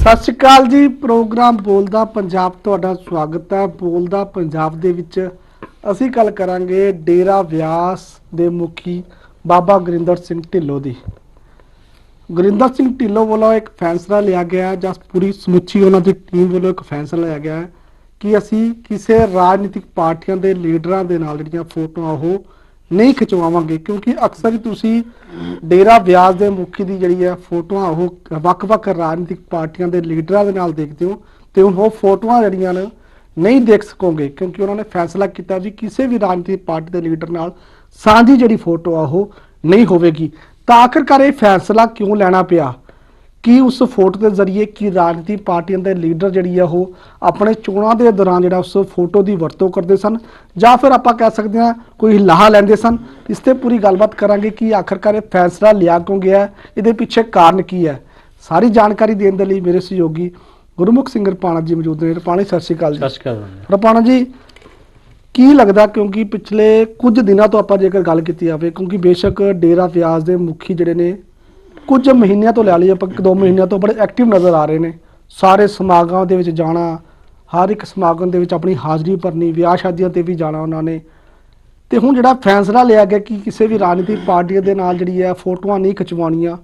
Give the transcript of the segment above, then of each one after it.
ਸਤਿ ਸ਼੍ਰੀ ਅਕਾਲ ਜੀ। ਪ੍ਰੋਗਰਾਮ ਬੋਲਦਾ ਪੰਜਾਬ ਤੁਹਾਡਾ ਸਵਾਗਤ ਹੈ। ਬੋਲਦਾ ਪੰਜਾਬ ਦੇ ਵਿੱਚ ਅਸੀਂ ਗੱਲ ਕਰਾਂਗੇ ਡੇਰਾ ਵਿਆਸ ਦੇ ਮੁਖੀ ਬਾਬਾ ਗੁਰਿੰਦਰ ਸਿੰਘ ਢਿੱਲੋਂ ਦੀ। ਗੁਰਿੰਦਰ ਸਿੰਘ ਢਿੱਲੋਂ ਵੱਲੋਂ ਇੱਕ ਫੈਸਲਾ ਲਿਆ ਗਿਆ ਹੈ, ਜਾਂ ਪੂਰੀ ਸਮੁੱਚੀ ਉਹਨਾਂ ਦੀ ਟੀਮ ਵੱਲੋਂ ਇੱਕ ਫੈਸਲਾ ਲਿਆ ਗਿਆ ਹੈ ਕਿ ਅਸੀਂ ਕਿਸੇ ਰਾਜਨੀਤਿਕ ਪਾਰਟੀਆਂ ਦੇ ਲੀਡਰਾਂ ਦੇ ਨਾਲ ਜਿਹੜੀਆਂ ਫੋਟੋਆਂ ਉਹ ਨਹੀਂ ਖਿਚਵਾਵਾਂਗੇ, ਕਿਉਂਕਿ ਅਕਸਰ ਹੀ ਤੁਸੀਂ ਡੇਰਾ ਵਿਆਸ ਦੇ ਮੁਖੀ ਦੀ ਜਿਹੜੀ ਹੈ ਫੋਟੋਆਂ, ਉਹ ਵੱਖ-ਵੱਖ ਰਾਜਨੀਤਿਕ ਪਾਰਟੀਆਂ ਦੇ ਲੀਡਰਾਂ ਦੇ ਨਾਲ ਦੇਖਦੇ ਹੋ ਤੇ ਹੁਣ ਉਹ ਫੋਟੋਆਂ ਜਿਹੜੀਆਂ ਨੇ ਨਹੀਂ ਦੇਖ ਸਕੋਗੇ, ਕਿਉਂਕਿ ਉਹਨਾਂ ਨੇ ਫੈਸਲਾ ਕੀਤਾ ਵੀ ਕਿਸੇ ਵੀ ਰਾਜਨੀਤਿਕ ਪਾਰਟੀ ਦੇ ਲੀਡਰ ਨਾਲ ਸਾਂਝੀ ਜਿਹੜੀ ਫੋਟੋ ਆ, ਉਹ ਨਹੀਂ ਹੋਵੇਗੀ। ਤਾਂ ਆਖਿਰਕਾਰ ਇਹ ਫੈਸਲਾ ਕਿਉਂ ਲੈਣਾ ਪਿਆ? ਕੀ ਉਸ ਫੋਟੋ ਦੇ ਜ਼ਰੀਏ ਕੀ ਰਾਜਨੀਤਿਕ ਪਾਰਟੀਆਂ ਦੇ ਲੀਡਰ ਜਿਹੜੀ ਆ ਉਹ ਆਪਣੇ ਚੋਣਾਂ ਦੇ ਦੌਰਾਨ ਜਿਹੜਾ ਉਸ ਫੋਟੋ ਦੀ ਵਰਤੋਂ ਕਰਦੇ ਸਨ? ਜਾਂ ਫਿਰ ਆਪਾਂ ਕਹਿ ਸਕਦੇ ਹਾਂ ਕੋਈ ਲਾਹਾ ਲੈਂਦੇ ਸਨ? ਇਸ ਤੇ ਪੂਰੀ ਗੱਲਬਾਤ ਕਰਾਂਗੇ ਕਿ ਆਖਰਕਾਰ ਇਹ ਫੈਸਲਾ ਲਿਆ ਕਿਉਂ ਗਿਆ ਇਹਦੇ ਪਿੱਛੇ ਕਾਰਨ ਕੀ ਹੈ? ਸਾਰੀ ਜਾਣਕਾਰੀ ਦੇਣ ਦੇ ਲਈ ਮੇਰੇ ਸਹਿਯੋਗੀ ਗੁਰਮੁਖ ਸਿੰਘ ਰਪਾਣਾ ਜੀ ਮੌਜੂਦ ਨੇ। ਰਪਾਣਾ ਸਤਿ ਸ਼੍ਰੀ ਅਕਾਲ ਜੀ। ਸਤਿ ਸ਼੍ਰੀ ਅਕਾਲ ਰਪਾਣਾ ਜੀ ਕੀ ਲੱਗਦਾ ਕਿਉਂਕਿ ਪਿਛਲੇ ਕੁਝ ਦਿਨਾਂ ਤੋਂ ਆਪਾਂ ਜੇਕਰ ਗੱਲ ਕੀਤੀ ਜਾਵੇ ਕਿਉਂਕਿ ਬੇਸ਼ੱਕ ਡੇਰਾ ਵਿਆਸ ਦੇ ਮੁਖੀ ਜਿਹੜੇ ਨੇ ਕੁਝ ਮਹੀਨਿਆਂ ਤੋਂ ਲੈ ਲਈ ਆਪਾਂ ਇੱਕ ਦੋ ਮਹੀਨਿਆਂ ਤੋਂ ਬੜੇ ਐਕਟਿਵ ਨਜ਼ਰ ਆ ਰਹੇ ਨੇ। ਸਾਰੇ ਸਮਾਗਮਾਂ ਦੇ ਵਿੱਚ ਜਾਣਾ ਹਰ ਇੱਕ ਸਮਾਗਮ ਦੇ ਵਿੱਚ ਆਪਣੀ ਹਾਜ਼ਰੀ ਭਰਨੀ ਵਿਆਹ ਸ਼ਾਦੀਆਂ ਤੇ ਵੀ ਜਾਣਾ ਉਹਨਾਂ ਨੇ। ਤੇ ਹੁਣ ਜਿਹੜਾ ਫੈਸਲਾ ਲਿਆ ਗਿਆ ਕਿ ਕਿਸੇ ਵੀ ਰਾਜਨੀਤਿਕ ਪਾਰਟੀ ਦੇ ਨਾਲ ਜਿਹੜੀ ਹੈ ਫੋਟੋਆਂ ਨਹੀਂ ਖਿਚਵਾਉਣੀਆਂ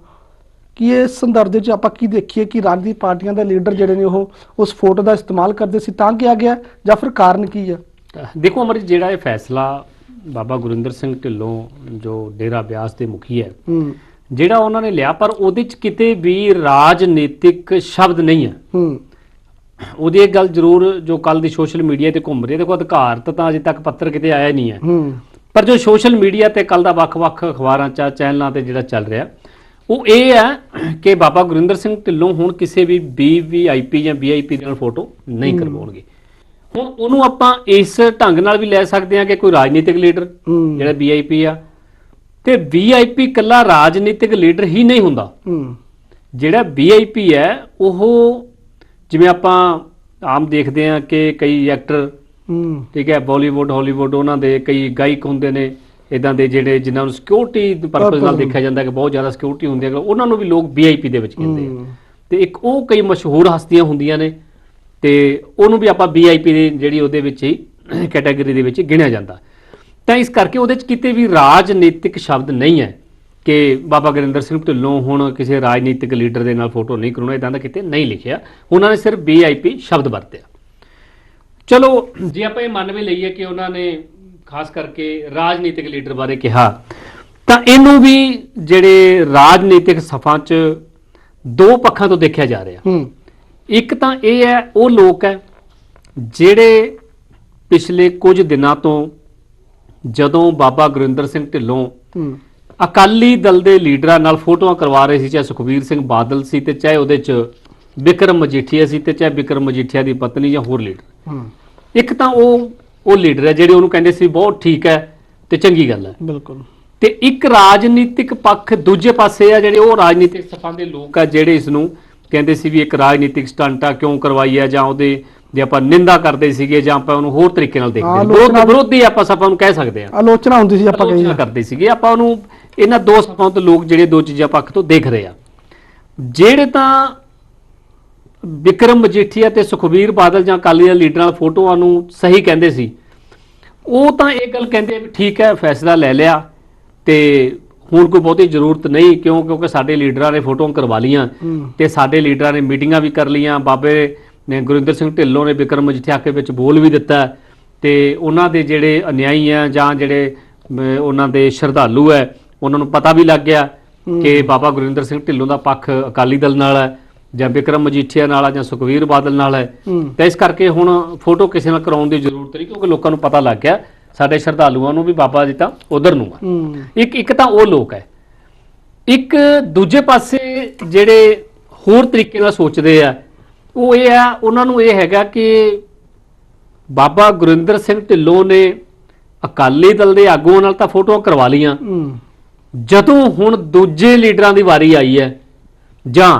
ਕਿ ਇਸ ਸੰਦਰਭ ਦੇ ਵਿੱਚ ਆਪਾਂ ਕੀ ਦੇਖੀਏ ਕਿ ਰਾਜਨੀਤਿਕ ਪਾਰਟੀਆਂ ਦੇ ਲੀਡਰ ਜਿਹੜੇ ਨੇ ਉਹ ਉਸ ਫੋਟੋ ਦਾ ਇਸਤੇਮਾਲ ਕਰਦੇ ਸੀ ਤਾਂ ਕਿਹਾ ਗਿਆ ਜਾਂ ਫਿਰ ਕਾਰਨ ਕੀ ਹੈ? ਦੇਖੋ ਅਮਰ ਜਿਹੜਾ ਇਹ ਫੈਸਲਾ ਬਾਬਾ ਗੁਰਿੰਦਰ ਸਿੰਘ ਢਿੱਲੋਂ ਜੋ ਡੇਰਾ ਬਿਆਸ ਦੇ ਮੁਖੀ ਹੈ ਹੂੰ। ਜਿਹੜਾ ਉਹਨਾਂ ਨੇ ਲਿਆ ਪਰ ਉਹਦੇ ਚ ਕਿਤੇ ਵੀ ਰਾਜਨੀਤਿਕ ਸ਼ਬਦ ਨਹੀਂ ਹੈ। ਹੂੰ। ਉਹਦੀ ਇੱਕ ਗੱਲ ਜ਼ਰੂਰ ਜੋ ਕੱਲ ਦੀ ਸੋਸ਼ਲ ਮੀਡੀਆ ਤੇ ਘੁੰਮ ਰਹੀ ਹੈ ਦੇਖੋ ਅਧਿਕਾਰਤ ਤਾਂ ਅਜੇ ਤੱਕ ਪੱਤਰ ਕਿਤੇ ਆਇਆ ਨਹੀਂ ਹੈ। ਹੂੰ। ਪਰ ਜੋ ਸੋਸ਼ਲ ਮੀਡੀਆ ਤੇ ਕੱਲ ਦਾ ਵੱਖ-ਵੱਖ ਅਖਬਾਰਾਂ ਚ ਚੈਨਲਾਂ ਤੇ ਜਿਹੜਾ ਚੱਲ ਰਿਹਾ ਉਹ ਇਹ ਹੈ ਕਿ ਬਾਬਾ ਗੁਰਿੰਦਰ ਸਿੰਘ ਢਿੱਲੋਂ ਹੁਣ ਕਿਸੇ ਵੀ ਵੀਵੀਆਈਪੀ ਜਾਂ ਵੀਆਈਪੀ ਨਾਲ ਫੋਟੋ ਨਹੀਂ। ਕਰਵਾਉਣਗੇ। ਹੁਣ ਉਹਨੂੰ ਆਪਾਂ ਇਸ ਢੰਗ ਨਾਲ ਵੀ ਲੈ ਸਕਦੇ ਹਾਂ ਕਿ ਕੋਈ ਰਾਜਨੀਤਿਕ ਲੀਡਰ ਜਿਹੜਾ ਵੀਆਈਪੀ ਆ ਤੇ ਵੀਆਈਪੀ ਕੱਲਾ ਰਾਜਨੀਤਿਕ ਲੀਡਰ ਹੀ ਨਹੀਂ ਹੁੰਦਾ ਹੂੰ ਜਿਹੜਾ ਵੀਆਈਪੀ ਹੈ ਉਹ ਜਿਵੇਂ ਆਪਾਂ ਆਮ ਦੇਖਦੇ ਹਾਂ ਕਿ ਕਈ ਐਕਟਰ ਹੂੰ ਠੀਕ ਹੈ ਬਾਲੀਵੁੱਡ ਹਾਲੀਵੁੱਡ ਉਹਨਾਂ ਦੇ ਕਈ ਗਾਇਕ ਹੁੰਦੇ ਨੇ ਇਦਾਂ ਦੇ ਜਿਹੜੇ ਜਿਨ੍ਹਾਂ ਨੂੰ ਸਿਕਿਉਰਿਟੀ ਪਰਪਸ ਨਾਲ। ਦੇਖਿਆ ਜਾਂਦਾ ਕਿ ਬਹੁਤ ਜ਼ਿਆਦਾ ਸਿਕਿਉਰਿਟੀ ਹੁੰਦੀ ਹੈ ਉਹਨਾਂ ਨੂੰ ਵੀ ਲੋਕ ਵੀਆਈਪੀ ਦੇ ਵਿੱਚ ਕਹਿੰਦੇ ਆ। ਤੇ ਇੱਕ ਉਹ ਕਈ ਮਸ਼ਹੂਰ ਹਸਤੀਆਂ ਹੁੰਦੀਆਂ ਨੇ ਤੇ ਉਹਨੂੰ ਵੀ ਆਪਾਂ ਵੀਆਈਪੀ ਦੀ ਜਿਹੜੀ ਉਹਦੇ ਵਿੱਚ ਹੀ ਕੈਟਾਗਰੀ ਦੇ ਵਿੱਚ ਗਿਣਿਆ ਜਾਂਦਾ ਤਾਂ ਇਸ ਕਰਕੇ ਉਹਦੇ ਚ ਕਿਤੇ ਵੀ ਰਾਜਨੀਤਿਕ ਸ਼ਬਦ ਨਹੀਂ ਹੈ ਕਿ ਬਾਬਾ ਗੁਰਿੰਦਰ ਸਿੰਘ ਢਿੱਲੋਂ ਹੁਣ ਕਿਸੇ ਰਾਜਨੀਤਿਕ ਲੀਡਰ ਦੇ ਨਾਲ ਫੋਟੋ ਨਹੀਂ ਕਰਾਉਣਾ ਇਦਾਂ ਦਾ ਕਿਤੇ ਨਹੀਂ ਲਿਖਿਆ। ਉਹਨਾਂ ਨੇ ਸਿਰਫ ਵੀਆਈਪੀ ਸ਼ਬਦ ਵਰਤਿਆ। ਚਲੋ ਜੇ ਆਪਾਂ ਇਹ ਮੰਨ ਵੀ ਲਈਏ ਕਿ ਉਹਨਾਂ ਨੇ ਖਾਸ ਕਰਕੇ ਰਾਜਨੀਤਿਕ ਲੀਡਰ ਬਾਰੇ ਕਿਹਾ ਤਾਂ ਇਹਨੂੰ ਵੀ ਜਿਹੜੇ ਰਾਜਨੀਤਿਕ ਸਫਾਂ 'ਚ ਦੋ ਪੱਖਾਂ ਤੋਂ ਦੇਖਿਆ ਜਾ ਰਿਹਾ। ਹੂੰ। ਇੱਕ ਤਾਂ ਇਹ ਹੈ ਉਹ ਲੋਕ ਹੈ ਜਿਹੜੇ ਪਿਛਲੇ ਕੁਝ ਦਿਨਾਂ ਤੋਂ ਜਦੋਂ ਬਾਬਾ ਗੁਰਿੰਦਰ ਸਿੰਘ ਢਿੱਲੋਂ ਅਕਾਲੀ ਦਲ ਦੇ ਲੀਡਰਾਂ ਨਾਲ ਫੋਟੋਆਂ ਕਰਵਾ ਰਹੇ ਸੀ ਚਾਹੇ ਸੁਖਬੀਰ ਸਿੰਘ ਬਾਦਲ ਸੀ ਤੇ ਚਾਹੇ ਉਹਦੇ 'ਚ ਵਿਕਰਮ ਮਜੀਠੀਆ ਸੀ ਤੇ ਚਾਹੇ ਵਿਕਰਮ ਮਜੀਠੀਆ ਦੀ ਪਤਨੀ ਜਾਂ ਹੋਰ ਲੀਡਰ। ਇੱਕ ਤਾਂ ਉਹ ਉਹ ਲੀਡਰ ਹੈ ਜਿਹੜੇ ਉਹਨੂੰ ਕਹਿੰਦੇ ਸੀ ਬਹੁਤ ਠੀਕ ਹੈ ਤੇ ਚੰਗੀ ਗੱਲ ਹੈ। ਬਿਲਕੁਲ। ਤੇ ਇੱਕ ਰਾਜਨੀਤਿਕ ਪੱਖ ਦੂਜੇ ਪਾਸੇ ਆ ਜਿਹੜੇ ਉਹ ਰਾਜਨੀਤਿਕ ਸਫਾਂ ਦੇ ਲੋਕ ਆ ਜਿਹੜੇ ਇਸ ਨੂੰ ਕਹਿੰਦੇ ਸੀ ਵੀ ਇੱਕ ਰਾਜਨੀਤਿਕ ਸਟੰਟ ਆ ਕਿਉਂ ਕਰਵਾਈ ਹੈ ਜਾਂ ਉਹਦੇ ਜੇ ਆਪਾਂ ਨਿੰਦਾ ਕਰਦੇ ਸੀਗੇ ਜਾਂ ਆਪਾਂ ਉਹਨੂੰ ਹੋਰ ਤਰੀਕੇ ਨਾਲ ਦੇਖਦੇ ਹਾਂ, ਲੋਕ ਨਾਲ- ਵਿਰੋਧੀ ਆਪਾਂ ਸਭਾ ਨੂੰ ਕਹਿ ਸਕਦੇ ਹਾਂ ਆਲੋਚਨਾ ਹੁੰਦੀ ਸੀ ਆਪਾਂ ਕਹੀਏ ਕਰਦੇ ਸੀਗੇ। ਆਪਾਂ ਉਹਨੂੰ ਇਹਨਾਂ ਦੋ ਸਭਾਵਾਂ ਤੋਂ ਲੋਕ ਜਿਹੜੇ ਦੋ ਚੀਜ਼ਾਂ ਪੱਖ ਤੋਂ ਦੇਖ ਰਹੇ ਆ। ਜਿਹੜੇ ਤਾਂ ਵਿਕਰਮ ਮਜੀਠੀਆ ਤੇ ਸੁਖਬੀਰ ਬਾਦਲ ਜਾਂ ਅਕਾਲੀ ਦਲ ਲੀਡਰਾਂ ਫੋਟੋਆਂ ਨੂੰ ਸਹੀ ਕਹਿੰਦੇ ਸੀ ਉਹ ਤਾਂ ਇਹ ਗੱਲ ਕਹਿੰਦੇ ਆ ਵੀ ਠੀਕ ਹੈ ਫੈਸਲਾ ਲੈ ਲਿਆ ਤੇ ਹੁਣ ਕੋਈ ਬਹੁਤੀ ਜ਼ਰੂਰਤ ਨਹੀਂ ਕਿਉਂ? ਕਿਉਂਕਿ ਸਾਡੇ ਲੀਡਰਾਂ ਨੇ ਫੋਟੋਆਂ ਕਰਵਾ ਲੀਆਂ ਤੇ ਸਾਡੇ ਲੀਡਰਾਂ ਨੇ ਮੀਟਿੰਗਾਂ ਵੀ ਕਰ ਲੀਆਂ ਬਾਬੇ ਨੇ ਗੁਰਿੰਦਰ ਸਿੰਘ ਢਿੱਲੋਂ ਨੇ ਵਿਕਰਮ ਮਜੀਠੀਆ ਕੇ ਵਿੱਚ ਬੋਲ ਵੀ ਦਿੱਤਾ ਤੇ ਉਹਨਾਂ ਦੇ ਜਿਹੜੇ ਅਨਿਆਈ ਆ ਜਾਂ ਜਿਹੜੇ ਉਹਨਾਂ ਦੇ ਸ਼ਰਧਾਲੂ ਹੈ ਉਹਨਾਂ ਨੂੰ ਪਤਾ ਵੀ ਲੱਗ ਗਿਆ। ਕਿ ਬਾਬਾ ਗੁਰਿੰਦਰ ਸਿੰਘ ਢਿੱਲੋਂ ਦਾ ਪੱਖ ਅਕਾਲੀ ਦਲ ਨਾਲ ਹੈ ਜਾਂ ਵਿਕਰਮ ਮਜੀਠੀਆ ਨਾਲ ਹੈ ਜਾਂ ਸੁਖਵੀਰ ਬਾਦਲ ਨਾਲ ਹੈ। ਤਾਂ ਇਸ ਕਰਕੇ ਹੁਣ ਫੋਟੋ ਕਿਸੇ ਨਾਲ ਕਰਾਉਣ ਦੀ ਜ਼ਰੂਰਤ ਨਹੀਂ ਕਿਉਂਕਿ ਲੋਕਾਂ ਨੂੰ ਪਤਾ ਲੱਗ ਗਿਆ ਸਾਡੇ ਸ਼ਰਧਾਲੂਆਂ ਨੂੰ ਵੀ ਬਾਬਾ ਜੀ ਤਾਂ ਉਧਰ ਨੂੰ ਆ। ਇੱਕ ਇੱਕ ਤਾਂ ਉਹ ਲੋਕ ਹੈ। ਇੱਕ ਦੂਜੇ ਪਾਸੇ ਜਿਹੜੇ ਹੋਰ ਤਰੀਕੇ ਨਾਲ ਸੋਚਦੇ ਆ ਉਹ ਇਹ ਆ ਉਹਨਾਂ ਨੂੰ ਇਹ ਹੈਗਾ ਕਿ ਬਾਬਾ ਗੁਰਿੰਦਰ ਸਿੰਘ ਢਿੱਲੋਂ ਨੇ ਅਕਾਲੀ ਦਲ ਦੇ ਆਗੂਆਂ ਨਾਲ ਤਾਂ ਫੋਟੋਆਂ ਕਰਵਾ ਲੀਆਂ ਹੂੰ। ਜਦੋਂ ਹੁਣ ਦੂਜੇ ਲੀਡਰਾਂ ਦੀ ਵਾਰੀ ਆਈ ਹੈ ਜਾਂ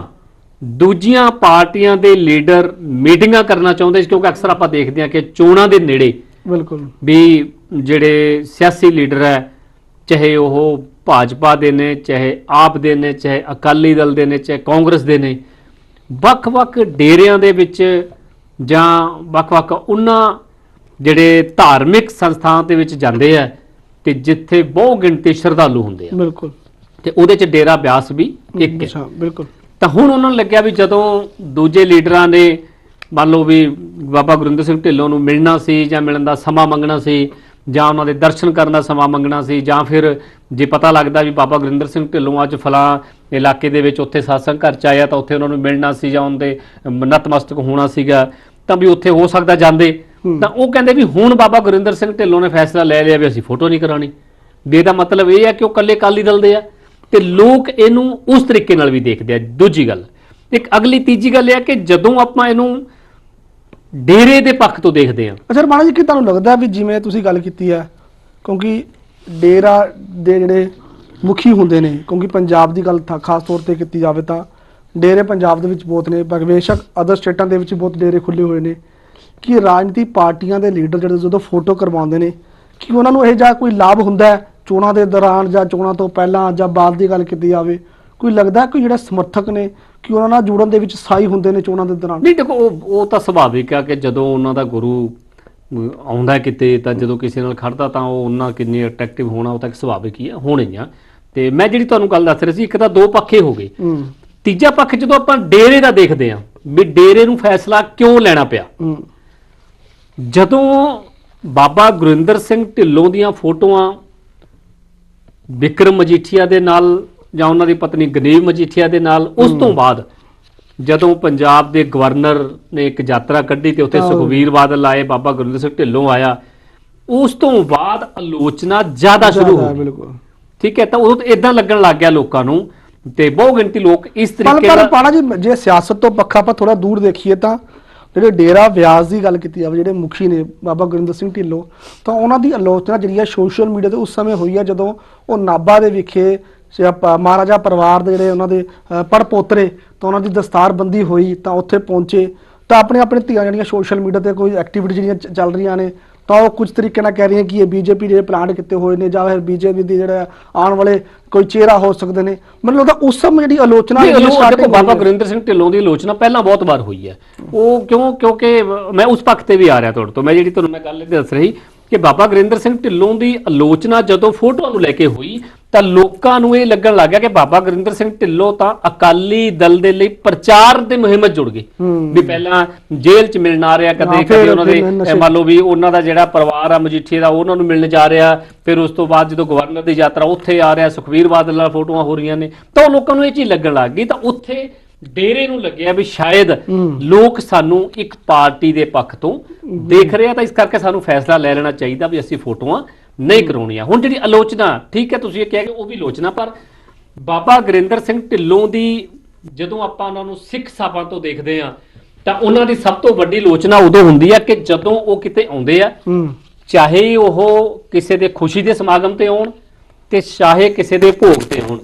ਦੂਜੀਆਂ ਪਾਰਟੀਆਂ ਦੇ ਲੀਡਰ ਮੀਟਿੰਗਾਂ ਕਰਨਾ ਚਾਹੁੰਦੇ ਸੀ ਕਿਉਂਕਿ ਅਕਸਰ ਆਪਾਂ ਦੇਖਦੇ ਹਾਂ ਕਿ ਚੋਣਾਂ ਦੇ ਨੇੜੇ ਬਿਲਕੁਲ। ਵੀ ਜਿਹੜੇ ਸਿਆਸੀ ਲੀਡਰ ਹੈ ਚਾਹੇ ਉਹ ਭਾਜਪਾ ਦੇ ਨੇ ਚਾਹੇ ਆਪ ਦੇ ਨੇ ਚਾਹੇ ਅਕਾਲੀ ਦਲ ਦੇ ਨੇ ਚਾਹੇ ਕਾਂਗਰਸ ਦੇ ਨੇ ਵੱਖ-ਵੱਖ ਡੇਰਿਆਂ ਦੇ ਵਿੱਚ ਜਾਂ ਵੱਖ-ਵੱਖ ਉਹਨਾਂ ਜਿਹੜੇ ਧਾਰਮਿਕ ਸੰਸਥਾਵਾਂ ਦੇ ਵਿੱਚ ਜਾਂਦੇ ਆ ਤੇ ਜਿੱਥੇ ਬਹੁ ਗਿਣਤੀ ਸ਼ਰਧਾਲੂ ਹੁੰਦੇ ਆ। ਬਿਲਕੁਲ। ਤੇ ਉਹਦੇ ਚ ਡੇਰਾ ਬਿਆਸ ਵੀ ਇੱਕ ਹੈ। ਬਿਲਕੁਲ। ਤਾਂ ਹੁਣ ਉਹਨਾਂ ਨੂੰ ਲੱਗਿਆ ਵੀ ਜਦੋਂ ਦੂਜੇ ਲੀਡਰਾਂ ਨੇ ਮੰਨ ਲਓ ਵੀ ਬਾਬਾ ਗੁਰਿੰਦਰ ਸਿੰਘ ਢਿੱਲੋਂ ਨੂੰ ਮਿਲਣਾ ਸੀ ਜਾਂ ਮਿਲਣ ਦਾ ਸਮਾਂ ਮੰਗਣਾ ਸੀ ਜਾਂ ਉਹਨਾਂ ਦੇ ਦਰਸ਼ਨ ਕਰਨ ਦਾ ਸਮਾਂ ਮੰਗਣਾ ਸੀ ਜਾਂ ਫਿਰ ਜੇ ਪਤਾ ਲੱਗਦਾ ਵੀ ਬਾਬਾ ਗੁਰਿੰਦਰ ਸਿੰਘ ਢਿੱਲੋਂ ਅੱਜ ਫਲਾਂ ਇਲਾਕੇ ਦੇ ਵਿੱਚ ਉੱਥੇ ਸਾਸੰਗ ਘਰ ਚ ਆਇਆ ਤਾਂ ਉੱਥੇ ਉਹਨਾਂ ਨੂੰ ਮਿਲਣਾ ਸੀ ਜਾਂ ਉਹਨਾਂ ਦੇ ਨਤਮਸਤਕ ਹੋਣਾ ਸੀਗਾ ਤਾਂ ਵੀ ਉੱਥੇ ਹੋ ਸਕਦਾ ਜਾਂਦੇ। ਤਾਂ ਉਹ ਕਹਿੰਦੇ ਵੀ ਹੁਣ ਬਾਬਾ ਗੁਰਿੰਦਰ ਸਿੰਘ ਢਿੱਲੋਂ ਨੇ ਫੈਸਲਾ ਲੈ ਲਿਆ ਵੀ ਅਸੀਂ ਫੋਟੋ ਨਹੀਂ ਕਰਾਣੀ ਵੀ ਇਹਦਾ ਮਤਲਬ ਇਹ ਹੈ ਕਿ ਉਹ ਕੱਲੇ ਕਾਲੀ ਦਲ ਦੇ ਆ ਤੇ ਲੋਕ ਇਹਨੂੰ ਉਸ ਤਰੀਕੇ ਨਾਲ ਵੀ ਦੇਖਦੇ ਆ। ਦੂਜੀ ਗੱਲ ਇੱਕ ਅਗਲੀ ਤੀਜੀ ਗੱਲ ਇਹ ਹੈ ਕਿ ਜਦੋਂ ਆਪਾਂ ਇਹਨੂੰ ਡੇਰੇ ਦੇ ਪੱਖ ਤੋਂ ਦੇਖਦੇ ਆ। ਅੱਛਾ ਰਮਾਣਾ ਜੀ ਕੀ ਤੁਹਾਨੂੰ ਲੱਗਦਾ ਵੀ ਜਿਵੇਂ ਤੁਸੀਂ ਗੱਲ ਕੀਤੀ ਹੈ ਕਿਉਂਕਿ ਡੇਰਾ ਦੇ ਜਿਹੜੇ ਮੁਖੀ ਹੁੰਦੇ ਨੇ, ਕਿਉਂਕਿ ਪੰਜਾਬ ਦੀ ਗੱਲ ਥਾ- ਖਾਸ ਤੌਰ ਤੇ ਕੀਤੀ ਜਾਵੇ ਤਾਂ ਡੇਰੇ ਪੰਜਾਬ ਦੇ ਵਿੱਚ ਬਹੁਤ ਨੇ ਬੇਸ਼ੱਕ ਅਦਰ ਸਟੇਟਾਂ ਦੇ ਵਿੱਚ ਬਹੁਤ ਡੇਰੇ ਖੁੱਲੇ ਹੋਏ ਨੇ। ਕਿ ਰਾਜਨੀਤੀ ਪਾਰਟੀਆਂ ਦੇ ਲੀਡਰ ਜਿਹੜੇ ਜਦੋਂ ਫੋਟੋ ਕਰਵਾਉਂਦੇ ਨੇ, ਕਿ ਉਹਨਾਂ ਨੂੰ ਇਹ ਜਾਂ ਕੋਈ ਲਾਭ ਹੁੰਦਾ ਹੈ ਚੋਣਾਂ ਦੇ ਦੌਰਾਨ ਜਾਂ ਚੋਣਾਂ ਤੋਂ ਪਹਿਲਾਂ ਜਾਂ ਬਾਅਦ ਦੀ ਗੱਲ ਕੀਤੀ ਜਾਵੇ? ਕੋਈ ਲੱਗਦਾ ਹੈ ਕਿ ਜਿਹੜੇ ਸਮਰਥਕ ਨੇ, ਕਿ ਉਹਨਾਂ ਨਾਲ ਜੁੜਨ ਦੇ ਵਿੱਚ ਸਾਈ ਹੁੰਦੇ ਨੇ ਚੋਣਾਂ ਦੇ ਦੌਰਾਨ? ਨਹੀਂ, ਦੇਖੋ, ਉਹ ਉਹ ਤਾਂ ਸੁਭਾਵਿਕ ਆ ਕਿ ਜਦੋਂ ਉਹਨਾਂ ਦਾ ਗੁਰੂ ਆਉਂਦਾ ਕਿਤੇ ਤਾਂ ਜਦੋਂ ਕਿਸੇ ਨਾਲ ਖੜਦਾ ਤਾਂ ਉਹ ਉਹਨਾਂ ਕਿੰਨੇ ਅਟਰੈਕਟਿਵ ਹੋਣਾ ਉਹ ਤਾਂ ਇੱਕ ਸੁਭਾਵਿਕ ਹੀ ਆ ਹੋਣੇ ਆ। ਤੇ ਮੈਂ ਜਿਹੜੀ ਤੁਹਾਨੂੰ ਗੱਲ ਦੱਸ ਰਿਹਾ ਸੀ ਇੱਕ ਤਾਂ ਦੋ ਪੱਖੇ ਹੋ ਗਏ। ਤੀਜਾ ਪੱਖ ਜਦੋਂ ਆਪਾਂ ਡੇਰੇ ਦਾ ਦੇਖਦੇ ਆ ਵੀ ਡੇਰੇ ਨੂੰ ਫੈਸਲਾ ਕਿਉਂ ਲੈਣਾ ਪਿਆ? ਜਦੋਂ ਬਾਬਾ ਗੁਰਿੰਦਰ ਸਿੰਘ ਢਿੱਲੋਂ ਦੀਆਂ ਫੋਟੋਆਂ ਵਿਕਰਮ ਮਜੀਠੀਆ ਦੇ ਨਾਲ ਜਾਂ ਉਹਨਾਂ ਦੀ ਪਤਨੀ ਗਨੀਵ ਮਜੀਠੀਆ ਦੇ ਨਾਲ ਉਸ ਤੋਂ ਬਾਅਦ ਜਦੋਂ ਪੰਜਾਬ ਦੇ ਗਵਰਨਰ ਨੇ ਇੱਕ ਯਾਤਰਾ ਕੱਢੀ ਤੇ ਉੱਥੇ। ਸੁਖਵੀਰ ਬਾਦਲ ਆਏ ਬਾਬਾ ਗੁਰਿੰਦਰ ਸਿੰਘ ਢਿੱਲੋਂ ਆਇਆ ਉਸ ਤੋਂ ਬਾਅਦ ਆਲੋਚਨਾ ਜ਼ਿਆਦਾ ਸ਼ੁਰੂ ਹੋ ਗਈ ਠੀਕ ਹੈ ਤਾਂ ਉਦੋਂ ਇਦਾਂ ਲੱਗਣ ਲੱਗ ਗਿਆ ਲੋਕਾਂ ਨੂੰ ਤੇ ਬਹੁ ਗਿਣਤੀ ਲੋਕ ਇਸ ਤਰੀਕੇ ਪਰ ਨਾਲ ਪਾਣਾ ਜੀ ਜੇ ਸਿਆਸਤ ਤੋਂ ਪੱਖਾ ਆਪਾਂ ਥੋੜਾ ਦੂਰ ਦੇਖੀਏ ਤਾਂ ਜਿਹੜੇ ਡੇਰਾ ਵਿਆਸ ਦੀ ਗੱਲ ਕੀਤੀ ਜਾਵੇ ਜਿਹੜੇ ਮੁਖੀ ਨੇ ਬਾਬਾ ਗੁਰਿੰਦਰ ਸਿੰਘ ਢਿੱਲੋਂ ਤਾਂ ਉਹਨਾਂ ਦੀ ਆਲੋਚਨਾ ਜਿਹੜੀ ਹੈ ਸੋਸ਼ਲ ਮੀਡੀਆ ਤੇ ਉਸ ਸਮੇਂ ਹੋਈ ਹੈ ਜਦੋਂ ਉਹ ਨਾਭਾ ਦੇ ਵਿਖੇ ਸ- ਪ- ਮਹਾਰਾਜਾ ਪਰਿਵਾਰ ਦੇ ਜਿਹੜੇ ਉਹਨਾਂ ਦੇ ਅ, ਪੜਪੋਤਰੇ ਤਾਂ ਉਹਨਾਂ ਦੀ ਦਸਤਾਰਬੰਦੀ ਹੋਈ ਤਾਂ ਉੱਥੇ ਪਹੁੰਚੇ। ਤਾਂ ਆਪਣੇ ਆਪਣੇ ਧੀਆਂ ਜਿਹੜੀਆਂ ਸੋਸ਼ਲ ਮੀਡੀਆ ਤੇ ਕੋਈ ਐਕਟੀਵਿਟੀ ਜਿਹੜੀਆਂ ਚੱਲ ਰਹੀਆਂ ਨੇ ਤਾਂ ਉਹ ਕੁਝ ਤਰੀਕੇ ਨਾਲ ਕਹਿ ਰਹੀਆਂ ਕਿ ਇਹ ਬੀਜੇਪੀ ਦੇ ਪਲਾਨ ਕੀਤੇ ਹੋਏ ਨੇ ਜਾਂ ਫਿਰ ਬੀਜੇਪੀ ਦੇ ਜਿਹੜੇ ਆਉਣ ਵਾਲੇ ਕੋਈ ਚਿਹਰਾ ਹੋ ਸਕਦੇ ਨੇ। ਮੈਨੂੰ ਲੱਗਦਾ ਉਸ ਸਮੇਂ ਜਿਹੜੀ ਆਲੋਚਨਾ ਜਿਹੜੀ ਆਲੋ- starting ਦੇਖੋ ਬਾਬਾ ਹੋਈ। ਗੁਰਿੰਦਰ ਸਿੰਘ ਢਿੱਲੋਂ ਦੀ ਆਲੋਚਨਾ ਪਹਿਲਾਂ ਬਹੁਤ ਵਾਰ ਹੋਈ ਹੈ। ਉਹ ਕਿਉਂ ਕਿਉਂਕਿ ਮੈਂ ਉਸ ਪੱਖ ਤੇ ਵੀ ਆ ਰਿਹਾ ਤੁਹਾਡੇ ਤੋਂ। ਮੈਂ ਜਿਹੜੀ ਤੁਹਾਨੂੰ ਮੈਂ ਗੱਲ ਇਹ ਦੱਸ ਰਹੀ ਕਿ ਬਾਬਾ ਗੁਰਿੰਦਰ ਸਿੰਘ ਢਿੱਲੋਂ ਦੀ ਆਲੋਚਨਾ ਜਦੋਂ ਫੋਟੋਆਂ ਨੂੰ ਲੈ ਕੇ ਹੋਈ ਤਾਂ ਲੋਕਾਂ ਨੂੰ ਇਹ ਲੱਗਣ ਲੱਗ ਗਿਆ ਕਿ ਬਾਬਾ ਗੁਰਿੰਦਰ ਸਿੰਘ ਢਿੱਲੋਂ ਤਾਂ ਅਕਾਲੀ ਦਲ ਦੇ ਲਈ ਪ੍ਰਚਾਰ ਦੇ ਮੁਹਿੰਮ ਜੁੜ ਗਏ। ਵੀ ਪਹਿਲਾਂ ਜੇਲ੍ਹ 'ਚ ਮਿਲਣ ਆ ਰਿਹਾ ਕਦੇ ਕਦੇ ਉਹਨਾਂ ਦੇ ਮੰਨ ਲਓ ਵੀ ਉਹਨਾਂ ਦਾ ਜਿਹੜਾ ਪਰਿਵਾਰ ਆ ਮਜੀਠੀਏ ਦਾ ਉਹਨਾਂ ਨੂੰ ਮਿਲਣ ਜਾ ਰਿਹਾ। ਫਿਰ ਉਸ ਤੋਂ ਬਾਅਦ ਜਦੋਂ ਗਵਰਨਰ ਦੀ ਯਾਤਰਾ ਉੱਥੇ ਆ ਰਿਹਾ ਸੁਖਵੀਰ ਬਾਦਲ ਨਾਲ ਫੋਟੋਆਂ ਹੋ ਰਹੀਆਂ ਨੇ। ਤਾਂ ਲੋਕਾਂ ਨੂੰ ਇਹ ਚੀਜ਼ ਲੱਗਣ ਲੱਗ ਗਈ। ਤਾਂ ਉੱਥੇ ਡੇਰੇ ਨੂੰ ਲੱਗਿਆ ਵੀ ਸ਼ਾਇਦ ਹੂੰ। ਲੋਕ ਸਾਨੂੰ ਇੱਕ ਪਾਰਟੀ ਦੇ ਪੱਖ ਤੋਂ ਦੇਖ ਰਹੇ ਆ ਤਾਂ ਇਸ ਕਰਕੇ ਸਾਨੂੰ ਫੈਸਲਾ ਲੈ ਲੈਣਾ ਚਾਹੀਦਾ ਵੀ ਅਸੀਂ ਫੋਟੋਆਂ ਨਹੀਂ ਕਰਾਉਣੀਆਂ। ਹੁਣ ਜਿਹੜੀ ਆਲੋਚਨਾ ਠੀਕ ਹੈ ਤੁਸੀਂ ਇਹ ਕਿਹਾ ਕਿ ਉਹ ਵੀ ਆਲੋਚਨਾ ਪਰ ਬਾਬਾ ਗੁਰਿੰਦਰ ਸਿੰਘ ਢਿੱਲੋਂ ਦੀ ਜਦੋਂ ਆਪਾਂ ਉਹਨਾਂ ਨੂੰ ਸਿੱਖ ਸਾਪਾਂ ਤੋਂ ਦੇਖਦੇ ਆ ਤਾਂ ਉਹਨਾਂ ਦੀ ਸਭ ਤੋਂ ਵੱਡੀ ਆਲੋਚਨਾ ਉਦੋਂ ਹੁੰਦੀ ਆ ਕਿ ਜਦੋਂ ਉਹ ਕਿਤੇ ਆਉਂਦੇ ਆ ਹੂੰ। ਚਾਹੇ ਉਹ ਕਿਸੇ ਦੇ ਖੁਸ਼ੀ ਦੇ ਸਮਾਗਮ ਤੇ ਆਉਣ ਤੇ ਚਾਹੇ ਕਿਸੇ ਦੇ ਭੋਗ ਤੇ ਆਉਣ।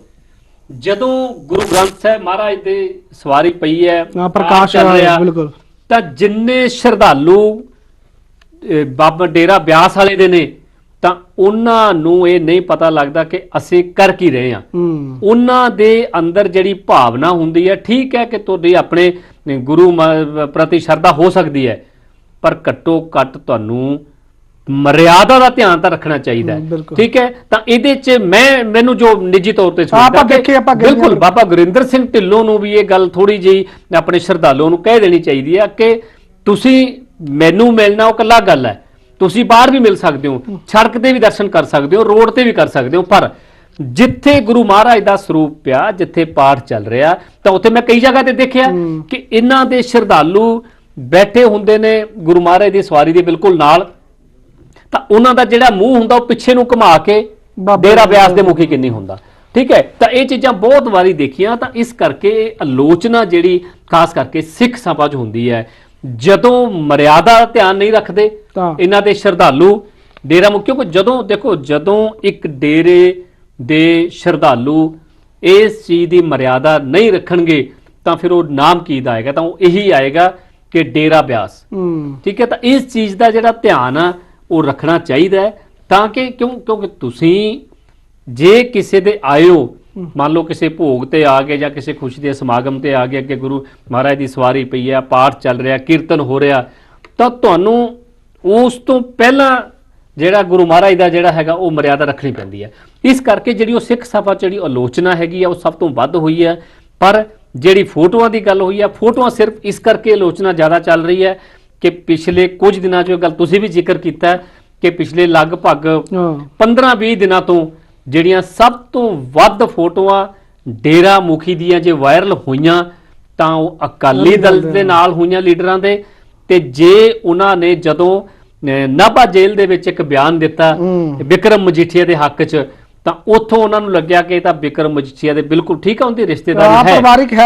ਜਦੋਂ ਗੁਰੂ ਗ੍ਰੰਥ ਸਾਹਿਬ ਮਹਾਰਾਜ ਦੇ ਸਵਾਰੀ ਪਈ ਹੈ ਹਾਂ ਪ੍ਰਕਾਸ਼ ਚੱਲ ਰਿਹਾ, ਬਿਲਕੁਲ। ਤਾਂ ਜਿੰਨੇ ਸ਼ਰਧਾਲੂ ਅਹ, ਬਾਬਾ ਡੇਰਾ ਬਿਆਸ ਵਾਲੇ ਦੇ ਨੇ ਤਾਂ ਉਹਨਾਂ ਨੂੰ ਇਹ ਨਹੀਂ ਪਤਾ ਲੱਗਦਾ ਕਿ ਅਸੀਂ ਕਰ ਕੀ ਰਹੇ ਹਾਂ। ਹੂੰ। ਉਹਨਾਂ ਦੇ ਅੰਦਰ ਜਿਹੜੀ ਭਾਵਨਾ ਹੁੰਦੀ ਹੈ ਠੀਕ ਹੈ ਕਿ ਤੁਹਾਡੀ ਆਪਣੇ ਗੁਰੂ ਮ- ਪ੍ਰਤੀ ਸ਼ਰਧਾ ਹੋ ਸਕਦੀ ਹੈ ਪਰ ਘੱਟੋ ਘੱਟ ਤੁਹਾਨੂੰ ਮਰਿਆਦਾ ਦਾ ਧਿਆਨ ਤਾਂ ਰੱਖਣਾ ਚਾਹੀਦਾ ਹਮ, ਹੈ ਬਿਲਕੁਲ। ਠੀਕ ਹੈ ਤਾਂ ਇਹਦੇ 'ਚ ਮੈਂ ਮੈਨੂੰ ਜੋ ਨਿੱਜੀ ਤੌਰ ਤੇ ਹਾਂ, ਆਪਾਂ ਕਿ ਦੇਖੇ, ਆਪਾਂ ਬਿਲਕੁਲ ਹਾਂ। ਬਾਬਾ ਗੁਰਿੰਦਰ ਸਿੰਘ ਢਿੱਲੋਂ ਨੂੰ ਵੀ ਇਹ ਗੱਲ ਥੋੜੀ ਜਿਹੀ ਆਪਣੇ ਸ਼ਰਧਾਲੂਆਂ ਨੂੰ ਕਹਿ ਦੇਣੀ ਚਾਹੀਦੀ ਹੈ ਕਿ ਤੁਸੀਂ ਮੈਨੂੰ ਮਿਲਣਾ ਉਹ ਕੱਲਾ ਗੱਲ ਹੈ ਤੁਸੀਂ ਬਾਹਰ ਵੀ ਮਿਲ ਸਕਦੇ ਹੋ ਸੜਕ ਤੇ ਵੀ ਦਰਸ਼ਨ ਕਰ ਸਕਦੇ ਹੋ ਰੋਡ ਤੇ ਵੀ ਕਰ ਸਕਦੇ ਹੋ ਪਰ ਜਿੱਥੇ ਗੁਰੂ ਮਹਾਰਾਜ ਦਾ ਸਰੂਪ ਪਿਆ ਜਿੱਥੇ ਪਾਠ ਚੱਲ ਰਿਹਾ ਤਾਂ ਉੱਥੇ ਮੈਂ ਕਈ ਜਗ੍ਹਾ ਤੇ ਦੇਖਿਆ। ਕਿ ਇਹਨਾਂ ਦੇ ਸ਼ਰਧਾਲੂ ਬੈਠੇ ਹੁੰਦੇ ਨੇ ਗੁਰੂ ਮਹਾਰਾਜ ਦੀ ਸਵਾਰੀ ਦੇ ਬਿਲਕੁਲ ਨਾਲ ਤਾਂ ਉਹਨਾਂ ਦਾ ਜਿਹੜਾ ਮੂੰਹ ਹੁੰਦਾ ਉਹ ਪਿੱਛੇ ਨੂੰ ਘੁਮਾ ਕੇ ਡੇਰਾ ਬਿਆਸ ਦੇ ਮੁਖੀ ਕਿੰਨੀ ਹੁੰਦਾ। ਠੀਕ ਹੈ? ਤਾਂ ਇਹ ਚੀਜ਼ਾਂ ਬਹੁਤ ਵਾਰੀ ਦੇਖੀਆਂ ਤਾਂ ਇਸ ਕਰਕੇ ਆਲੋਚਨਾ ਜਿਹੜੀ ਖਾਸ ਕਰਕੇ ਸਿੱਖ ਸਭਾ 'ਚ ਹੁੰਦੀ ਹੈ ਜਦੋਂ ਮਰਿਆਦਾ ਦਾ ਧਿਆਨ ਨਹੀਂ ਰੱਖਦੇ ਇਹਨਾਂ ਦੇ ਸ਼ਰਧਾਲੂ ਡੇਰਾ ਮੁਖੀ ਕਿਉਂਕਿ ਜਦੋਂ ਦੇਖੋ ਜਦੋਂ ਇੱਕ ਡੇਰੇ ਦੇ ਸ਼ਰਧਾਲੂ ਇਸ ਚੀਜ਼ ਦੀ ਮਰਿਆਦਾ ਨਹੀਂ ਰੱਖਣਗੇ ਤਾਂ ਫਿਰ ਉਹ ਨਾਮ ਕੀ ਦਾ ਆਏਗਾ? ਤਾਂ ਉਹ ਇਹੀ ਆਏਗਾ ਕਿ ਡੇਰਾ ਬਿਆਸ। ਠੀਕ ਹੈ? ਤਾਂ ਇਸ ਚੀਜ਼ ਦਾ ਜਿਹੜਾ ਧਿਆਨ ਆ ਉਹ ਰੱਖਣਾ ਚਾਹੀਦਾ ਹੈ ਤਾਂ ਕਿ ਕਿਉਂ ਕਿਉਂਕਿ ਤੁਸੀਂ ਜੇ ਕਿਸੇ ਦੇ ਆਇਓ ਮੰਨ ਲਓ ਕਿਸੇ ਭੋਗ ਤੇ ਆ ਗਏ ਜਾਂ ਕਿਸੇ ਖੁਸ਼ੀ ਦੇ ਸਮਾਗਮ ਤੇ ਆ ਗਏ ਅੱਗੇ ਗੁਰੂ ਮਹਾਰਾਜ ਦੀ ਸਵਾਰੀ ਪਈ ਹੈ ਪਾਠ ਚੱਲ ਰਿਹਾ ਕੀਰਤਨ ਹੋ ਰਿਹਾ ਤਾਂ ਤੁਹਾਨੂੰ ਉਸ ਤੋਂ ਪਹਿਲਾਂ ਜਿਹੜਾ ਗੁਰੂ ਮਹਾਰਾਜ ਦਾ ਜਿਹੜਾ ਹੈਗਾ ਉਹ ਮਰਿਆਦਾ ਰੱਖਣੀ ਪੈਂਦੀ ਹੈ। ਇਸ ਕਰਕੇ ਜਿਹੜੀ ਉਹ ਸਿੱਖ ਸਭਾ ਜਿਹੜੀ ਆਲੋਚਨਾ ਹੈਗੀ ਆ ਉਹ ਸਭ ਤੋਂ ਵੱਧ ਹੋਈ ਹੈ। ਪਰ ਜਿਹੜੀ ਫੋਟੋਆਂ ਦੀ ਗੱਲ ਹੋਈ ਹੈ ਫੋਟੋਆਂ ਸਿਰਫ ਇਸ ਕਰਕੇ ਆਲੋਚਨਾ ਜ਼ਿਆਦਾ ਚੱਲ ਰਹੀ ਹੈ ਕਿ ਪਿਛਲੇ ਕੁਝ ਦਿਨਾਂ 'ਚ ਇਹ ਗੱਲ ਤੁਸੀਂ ਵੀ ਜ਼ਿਕਰ ਕੀਤਾ ਕਿ ਪਿਛਲੇ ਲਗਭਗ ਹਾਂ। 15-20 ਦਿਨਾਂ ਤੋਂ ਜਿਹੜੀਆਂ ਸਭ ਤੋਂ ਵੱਧ ਫੋਟੋਆਂ ਡੇਰਾ ਮੁਖੀ ਦੀਆਂ ਜੇ ਵਾਇਰਲ ਹੋਈਆਂ ਤਾਂ ਉਹ ਅਕਾਲੀ ਦਲ ਦੇ ਨਾਲ ਹੋਈਆਂ ਲੀਡਰਾਂ ਦੇ। ਤੇ ਜੇ ਉਹਨਾਂ ਨੇ ਜਦੋਂ ਨਾਭਾ ਜੇਲ੍ਹ ਦੇ ਵਿੱਚ ਇੱਕ ਬਿਆਨ ਦਿੱਤਾ ਹੂੰ। ਵਿਕਰਮ ਮਜੀਠੀਆ ਦੇ ਹੱਕ 'ਚ ਤਾਂ ਉੱਥੋਂ ਉਹਨਾਂ ਨੂੰ ਲੱਗਿਆ ਕਿ ਇਹ ਤਾਂ ਵਿਕਰਮ ਮਜੀਠੀਆ ਦੇ ਬਿਲਕੁਲ ਠੀਕ ਆ ਉਹਦੀ ਰਿਸ਼ਤੇਦਾਰੀ ਹੈ।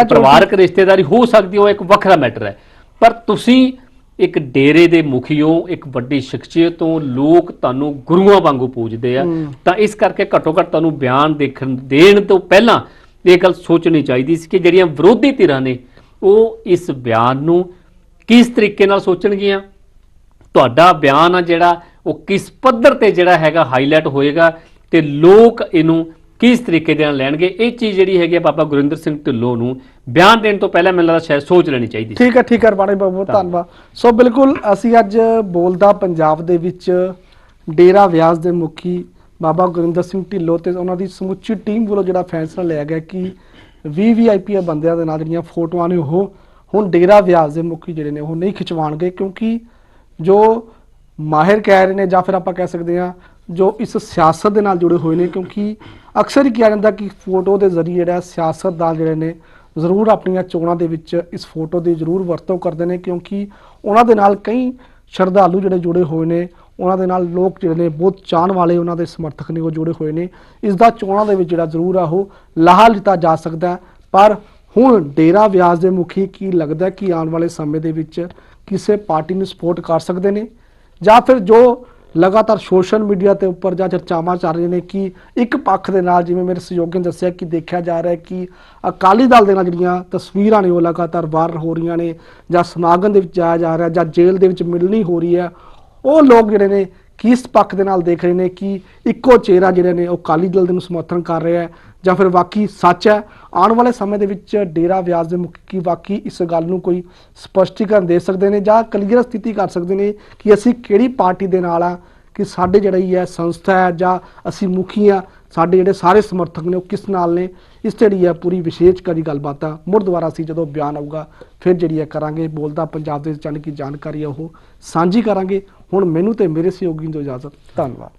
ਪਰਿਵਾਰਕ ਰਿਸ਼ਤੇਦਾਰੀ ਹੋ ਸਕਦੀ ਉਹ ਇੱਕ ਵੱਖਰਾ ਮੈਟਰ ਹੈ। ਪਰ ਤੁਸੀਂ ਇੱਕ ਡੇਰੇ ਦੇ ਮੁਖੀਓ ਇੱਕ ਵੱਡੀ ਸ਼ਖਸੀਅਤ ਤੋਂ ਲੋਕ ਤੁਹਾਨੂੰ ਗੁਰੂਆਂ ਵਾਂਗੂ ਪੂਜਦੇ ਆ। ਤਾਂ ਇਸ ਕਰਕੇ ਘੱਟੋ ਘੱਟ ਤੁਹਾਨੂੰ ਬਿਆਨ ਦੇਖਣ ਦੇਣ ਤੋਂ ਪਹਿਲਾਂ ਇਹ ਗੱਲ ਸੋਚਣੀ ਚਾਹੀਦੀ ਸੀ ਕਿ ਜਿਹੜੀਆਂ ਵਿਰੋਧੀ ਧਿਰਾਂ ਨੇ ਉਹ ਇਸ ਬਿਆਨ ਨੂੰ ਕਿਸ ਤਰੀਕੇ ਨਾਲ ਸੋਚਣਗੀਆਂ ਤੁਹਾਡਾ ਬਿਆਨ ਆ ਜਿਹੜਾ ਉਹ ਕਿਸ ਪੱਧਰ ਤੇ ਜਿਹੜਾ ਹੈਗਾ ਹਾਈਲਾਈਟ ਹੋਏਗਾ ਤੇ ਲੋਕ ਇਹਨੂੰ ਕਿਸ ਤਰੀਕੇ ਦੇ ਨਾਲ ਲੈਣਗੇ? ਇਹ ਚੀਜ਼ ਜਿਹੜੀ ਹੈਗੀ ਆ ਬਾਬਾ ਗੁਰਿੰਦਰ ਸਿੰਘ ਢਿੱਲੋਂ ਨੂੰ ਬਿਆਨ ਦੇਣ ਤੋਂ ਪਹਿਲਾਂ ਮੈਨੂੰ ਲੱਗਦਾ ਸ਼ਾਇਦ ਸੋਚ ਲੈਣੀ ਚਾਹੀਦੀ ਸੀ। ਠੀਕ ਹੈ ਠੀਕ ਹੈ ਰਬਾਣੀ ਬਾਬੂ ਧੰਨਵਾਦ। ਸੋ ਬਿਲਕੁਲ ਅਸੀਂ ਅੱਜ ਬੋਲਦਾ ਪੰਜਾਬ ਦੇ ਵਿੱਚ ਡੇਰਾ ਵਿਆਸ ਦੇ ਮੁਖੀ ਬਾਬਾ ਗੁਰਿੰਦਰ ਸਿੰਘ ਢਿੱਲੋਂ ਤੇ ਉਹਨਾਂ ਦੀ ਸਮੁੱਚੀ ਟੀਮ ਵੱਲੋਂ ਜਿਹੜਾ ਫੈਸਲਾ ਲਿਆ ਗਿਆ ਕਿ ਵੀਵੀਆਈਪੀ ਬੰਦਿਆਂ ਦੇ ਨਾਲ ਜਿਹੜੀਆਂ ਫੋਟੋਆਂ ਨੇ ਉਹ ਹੁਣ ਡੇਰਾ ਵਿਆਸ ਦੇ ਮੁਖੀ ਜਿਹੜੇ ਨੇ ਉਹ ਨਹੀਂ ਖਿਚਵਾਣਗੇ ਕਿਉਂਕਿ ਜੋ ਮਾਹਿਰ ਕਹਿ ਰਹੇ ਨੇ ਜਾਂ ਫਿਰ ਆਪਾਂ ਕਹਿ ਸਕਦੇ ਹਾਂ ਜੋ ਇਸ ਸਿਆਸਤ ਦੇ ਨਾਲ ਜੁੜੇ ਹੋਏ ਨੇ ਕਿਉਂਕਿ ਅਕਸਰ ਹੀ ਕਿਹਾ ਜਾਂਦਾ ਕਿ ਫੋਟੋ ਦੇ ਜ਼ਰੀਏ ਜਿਹੜਾ ਸਿਆਸਤਦਾਨ ਜਿਹੜੇ ਨੇ ਜ਼ਰੂਰ ਆਪਣੀਆਂ ਚੋਣਾਂ ਦੇ ਵਿੱਚ ਇਸ ਫੋਟੋ ਦੀ ਜ਼ਰੂਰ ਵਰਤੋਂ ਕਰਦੇ ਨੇ, ਕਿਉਂਕਿ ਉਹਨਾਂ ਦੇ ਨਾਲ ਕਈ ਸ਼ਰਧਾਲੂ ਜਿਹੜੇ ਜੁੜੇ ਹੋਏ ਨੇ, ਉਹਨਾਂ ਦੇ ਨਾਲ ਲੋਕ ਜਿਹੜੇ ਨੇ ਬਹੁਤ ਚਾਹਣ ਵਾਲੇ ਉਹਨਾਂ ਦੇ ਸਮਰਥਕ ਨੇ, ਉਹ ਜੁੜੇ ਹੋਏ ਨੇ। ਇਸ ਦਾ ਚੋਣਾਂ ਦੇ ਵਿੱਚ ਜਿਹੜਾ ਜ਼ਰੂਰ ਆ, ਉਹ ਲਾਹਾ ਲਿੱਤਾ ਜਾ ਸਕਦਾ ਪਰ ਹੁਣ ਡੇਰਾ ਵਿਆਸ ਦੇ ਮੁਖੀ ਕੀ ਲੱਗਦਾ ਕਿ ਆਉਣ ਵਾਲੇ ਸਮੇਂ ਦੇ ਵਿੱਚ ਕਿਸੇ ਪਾਰਟੀ ਨੂੰ ਸਪੋਰਟ ਕਰ ਸਕਦੇ ਨੇ? ਜਾਂ ਫਿਰ ਜੋ ਲਗਾਤਾਰ ਸੋਸ਼ਲ ਮੀਡੀਆ ਤੇ ਉੱਪਰ ਜਾਂ ਚਰਚਾਵਾਂ ਚੱਲ ਰਹੀਆਂ ਨੇ ਕਿ ਇੱਕ ਪੱਖ ਦੇ ਨਾਲ ਜਿਵੇਂ ਮੇਰੇ ਸਹਿਯੋਗੀ ਨੇ ਦੱਸਿਆ ਕਿ ਦੇਖਿਆ ਜਾ ਰਿਹਾ ਹੈ ਕਿ ਅਕਾਲੀ ਦਲ ਦੇ ਨਾਲ ਜਿਹੜੀਆਂ ਤਸਵੀਰਾਂ ਨੇ ਉਹ ਲਗਾਤਾਰ ਵਾਇਰਲ ਹੋ ਰਹੀਆਂ ਨੇ ਜਾਂ ਸਮਾਗਮ ਦੇ ਵਿੱਚ ਜਾਇਆ ਜਾ ਰਿਹਾ ਜਾਂ ਜੇਲ੍ਹ ਦੇ ਵਿੱਚ ਮਿਲਣੀ ਹੋ ਰਹੀ ਹੈ, ਉਹ ਲੋਕ ਜਿਹੜੇ ਨੇ ਕਿਸ ਪੱਖ ਦੇ ਨਾਲ ਦੇਖ ਰਹੇ ਨੇ ਕਿ ਇੱਕੋ ਚਿਹਰਾ ਜਿਹੜੇ ਨੇ ਉਹ ਅਕਾਲੀ ਦਲ ਦੇ ਨੂੰ ਸਮਰਥਨ ਕਰ ਰਿਹਾ ਹੈ ਜਾਂ ਫਿਰ ਵਾਕਈ ਸੱਚ ਹੈ। ਆਉਣ ਵਾਲੇ ਸਮੇਂ ਦੇ ਵਿੱਚ ਡੇਰਾ ਵਿਆਜ ਦੇ ਮੁਖੀ ਵਾਕਈ ਇਸ ਗੱਲ ਨੂੰ ਕੋਈ ਸਪਸ਼ਟੀਕਰਨ ਦੇ ਸਕਦੇ ਨੇ ਜਾਂ ਕਲੀਅਰ ਸਥਿਤੀ ਕਰ ਸਕਦੇ ਨੇ ਕਿ ਅਸੀਂ ਕਿਹੜੀ ਪਾਰਟੀ ਦੇ ਨਾਲ ਆ, ਕਿ ਸਾਡੇ ਜਿਹੜੀ ਹੈ ਸੰਸਥਾ ਹੈ ਜਾਂ ਅਸੀਂ ਮੁਖੀ ਆ, ਸਾਡੇ ਜਿਹੜੇ ਸਾਰੇ ਸਮਰਥਕ ਨੇ ਉਹ ਕਿਸ ਨਾਲ ਨੇ, ਇਸ ਤੇ ਜਿਹੜੀ ਹੈ ਪੂਰੀ ਵਿਸ਼ੇਸ਼ ਕਰੀ ਗੱਲਬਾਤ ਆ। ਮੁੜ ਦੁਬਾਰਾ ਅਸੀਂ ਜਦੋਂ ਬਿਆਨ ਆਊਗਾ, ਫਿਰ ਜਿਹੜੀ ਹੈ ਕਰਾਂਗੇ, ਬੋਲਦਾ ਪੰਜਾਬ ਦੇ ਜਾਣ ਕੀ ਜਾਣਕਾਰੀ ਆ ਉਹ ਸਾਂਝੀ ਕਰਾਂਗੇ। ਹੁਣ ਮੈਨੂੰ ਤੇ ਮੇਰੇ ਸਹਿਯੋਗੀ ਨੂੰ ਇਜਾਜ਼ਤ, ਧੰਨਵਾਦ।